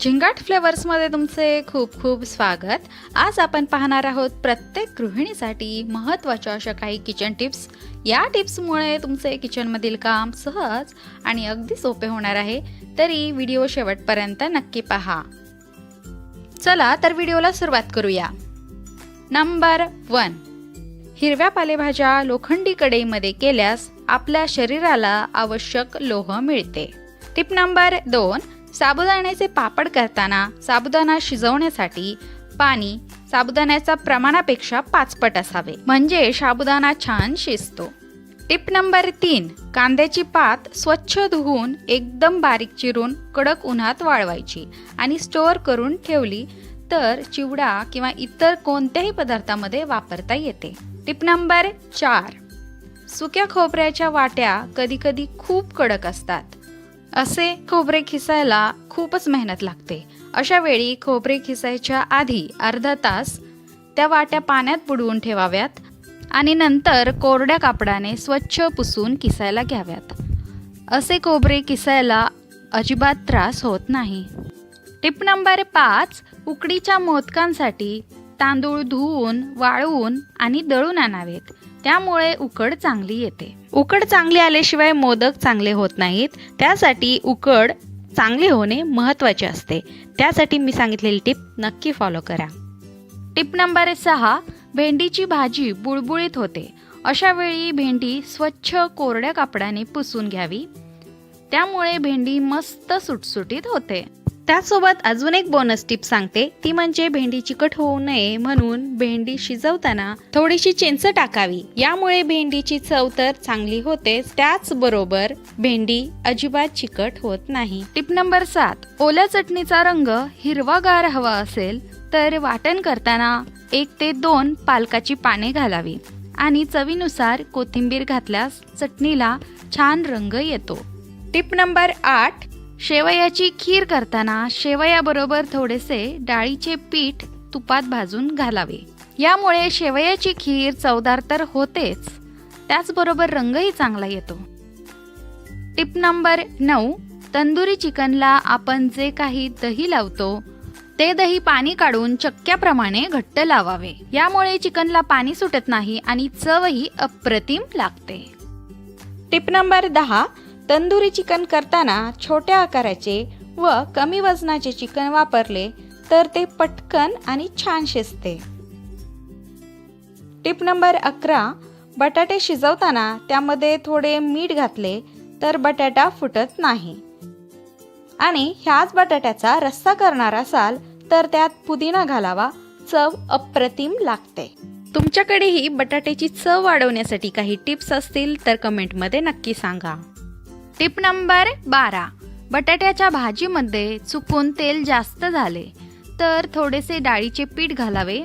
झिंगाट फ्लेवर्समध्ये तुमचे खूप खूप स्वागत. आज आपण पाहणार आहोत प्रत्येक गृहिणीसाठी महत्त्वाच्या अशा काही किचन टिप्स या टिप्समुळे तुमचे किचनमधील काम सहज आणि अगदी सोपे होणार आहे. तरी व्हिडिओ शेवटपर्यंत नक्की पहा. चला तर व्हिडिओला सुरुवात करूया. नंबर वन हिरव्या पालेभाज्या लोखंडी कढईमध्ये केल्यास आपल्या शरीराला आवश्यक लोह मिळते. टिप नंबर दोन. साबुदाण्याचे पापड करताना साबुदाणा शिजवण्यासाठी पाणी साबुदाण्याच्या प्रमाणापेक्षा पाचपट असावे. म्हणजे साबुदाणा छान शिजतो. टिप नंबर तीन कांद्याची पात स्वच्छ धुवून एकदम बारीक चिरून कडक उन्हात वाळवायची आणि स्टोअर करून ठेवली तर चिवडा किंवा इतर कोणत्याही पदार्थामध्ये वापरता येते. टिप नंबर चार सुक्या खोबऱ्याच्या वाट्या कधीकधी खूप कडक असतात. असे खोबरे खिसायला खूपच मेहनत लागते. अशा वेळी खोबरे खिसायच्या आधी अर्धा तास त्या वाट्या पाण्यात बुडवून ठेवाव्यात आणि नंतर कोरड्या कापडाने स्वच्छ पुसून किसायला घ्याव्यात. असे खोबरे किसायला अजिबात त्रास होत नाही. टिप नंबर पाच उकडीच्या मोदकांसाठी तांदूळ धुवून वाळवून आणि दळून आणावेत. त्यामुळे उकड चांगली येते. उकड चांगली आल्याशिवाय मोदक चांगले होत नाहीत. त्यासाठी उकड चांगले होणे महत्त्वाचे असते. त्यासाठी मी सांगितलेली टिप नक्की फॉलो करा. टिप नंबर सहा भेंडीची भाजी बुळबुळीत होते. अशा वेळी भेंडी स्वच्छ कोरड्या कापडाने पुसून घ्यावी. त्यामुळे भेंडी मस्त सुटसुटीत होते. त्यासोबत अजून एक बोनस टिप सांगते. ती म्हणजे भेंडी चिकट होऊ नये म्हणून भेंडी शिजवताना थोडीशी चिंच टाकावी. यामुळे भेंडीची चव तर चांगली होतेच. त्याचबरोबर भेंडी अजिबात चिकट होत नाही. टिप नंबर सात. ओल्या चटणीचा रंग हिरवागार हवा असेल तर वाटण करताना एक ते दोन पालकाची पाने घालावी आणि चवीनुसार कोथिंबीर घातल्यास चटणीला छान रंग येतो. टिप नंबर आठ. शेवयाची खीर करताना शेवयाबरोबर थोडेसे डाळीचे पीठ तुपात भाजून घालावे. यामुळे शेवयाची खीर चवदार तर होतेच. त्याचबरोबर रंगही चांगला येतो. टिप नंबर नऊ तंदुरी चिकनला आपण जे काही दही लावतो ते दही पाणी काढून चक्क्याप्रमाणे घट्ट लावावे. यामुळे चिकनला पाणी सुटत नाही आणि चवही अप्रतिम लागते. टिप नंबर दहा तंदुरी चिकन करताना छोट्या आकाराचे व कमी वजनाचे चिकन वापरले तर ते पटकन आणि छान शिजते. टिप नंबर अकरा बटाटे शिजवताना त्यामध्ये थोडे मीठ घातले तर बटाटा फुटत नाही. आणि ह्याच बटाट्याचा रस्सा करणार असाल तर त्यात पुदिना घालावा चव अप्रतिम लागते. तुमच्याकडेही बटाट्याची चव वाढवण्यासाठी काही टिप्स असतील तर कमेंटमध्ये नक्की सांगा. टिप नंबर बारा. बटाट्याच्या भाजीमध्ये चुकून तेल जास्त झाले तर थोडेसे डाळीचे पीठ घालावे.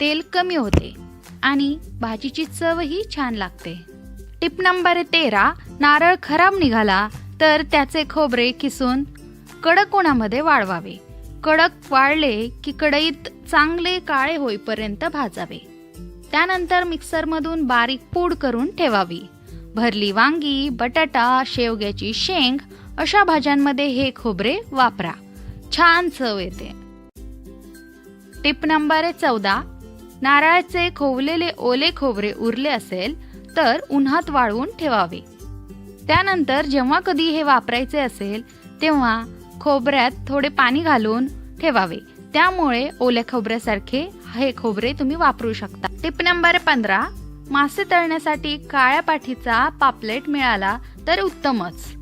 तेल कमी होते आणि भाजीची चवही छान लागते. टिप नंबर तेरा. नारळ खराब निघाला तर त्याचे खोबरे किसून कडक उन्हामध्ये वाळवावे. कडक वाळले की कढईत चांगले काळे होईपर्यंत भाजावे. त्यानंतर मिक्सरमधून बारीक पूड करून ठेवावी. भरली वांगी बटाटा शेवग्याची शेंग अशा भाज्यांमध्ये हे खोबरे वापरा. छान चव येते. टिप नंबर चौदा. नारळाचे खोवलेले ओले खोबरे उरले असेल तर उन्हात वाळवून ठेवावे. त्यानंतर जेव्हा कधी हे वापरायचे असेल तेव्हा खोबऱ्यात थोडे पाणी घालून ठेवावे. त्यामुळे ओल्या खोबऱ्यासारखे हे खोबरे तुम्ही वापरू शकता. टिप नंबर पंधरा. मासे तळण्यासाठी काळ्या पाठीचा पापलेट मिळाला तर उत्तमच.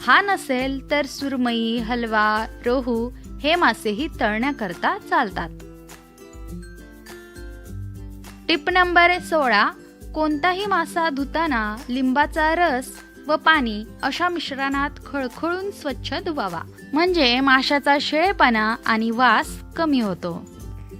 हा नसेल तर सुरमई हलवा रोहू हे मासेही तळण्याकरता चालतात. टिप नंबर सोळा. कोणताही मासा धुताना लिंबाचा रस व पाणी अशा मिश्रणात खळखळून स्वच्छ धुवावा. म्हणजे माशाचा शेळेपणा आणि वास कमी होतो.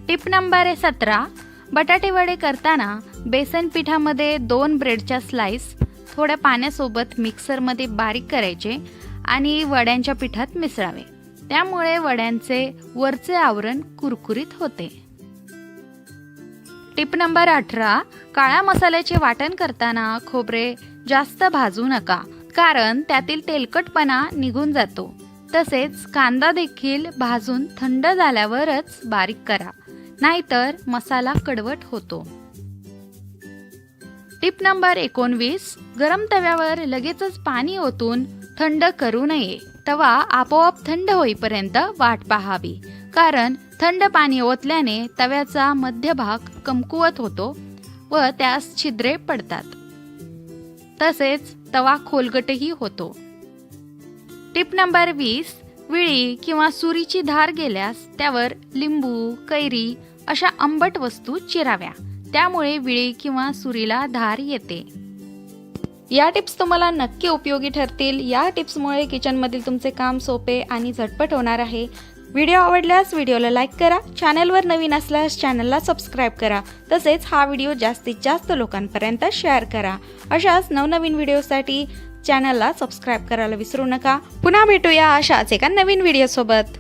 टिप नंबर सतरा. बटाटे वडे करताना बेसन पिठामध्ये दोन ब्रेडच्या स्लाइस थोड्या पाण्यासोबत मिक्सरमध्ये बारीक करायचे आणि वड्यांच्या पिठात मिसळावे. त्यामुळे वड्यांचे वरचे आवरण कुरकुरीत होते. टिप नंबर अठरा काळ्या मसाल्याचे वाटण करताना खोबरे जास्त भाजू नका कारण त्यातील तेलकटपणा निघून जातो. तसेच कांदा देखील भाजून थंड झाल्यावरच बारीक करा नाहीतर मसाला कडवट होतो. टिप नंबर एकोणवीस गरम तव्यावर लगेचच पाणी ओतून थंड करू नये. तवा आपोआप थंड होईपर्यंत वाट पाहावी. कारण थंड पाणी ओतल्याने तव्याचा मध्यभाग कमकुवत होतो व त्यास छिद्रे पडतात. तसेच तवा खोलगटही होतो. टिप नंबर वीस विळी किंवा सुरीची धार गेल्यास त्यावर लिंबू कैरी अशा आंबट वस्तू चिराव्या. त्यामुळे विळी किंवा सुरीला धार येते. या टिप्स तुम्हाला नक्की उपयोगी ठरतील. या टिप्समुळे किचनमधील तुमचे काम सोपे आणि झटपट होणार आहे. व्हिडिओ आवडल्यास व्हिडिओला लाईक करा. चॅनलवर नवीन असल्यास चॅनलला सबस्क्राईब करा. तसेच हा व्हिडिओ जास्तीत जास्त लोकांपर्यंत शेअर करा. अशाच नवनवीन व्हिडिओसाठी चॅनलला सबस्क्राईब करायला विसरू नका. पुन्हा भेटूया अशाच एका नवीन व्हिडिओसोबत.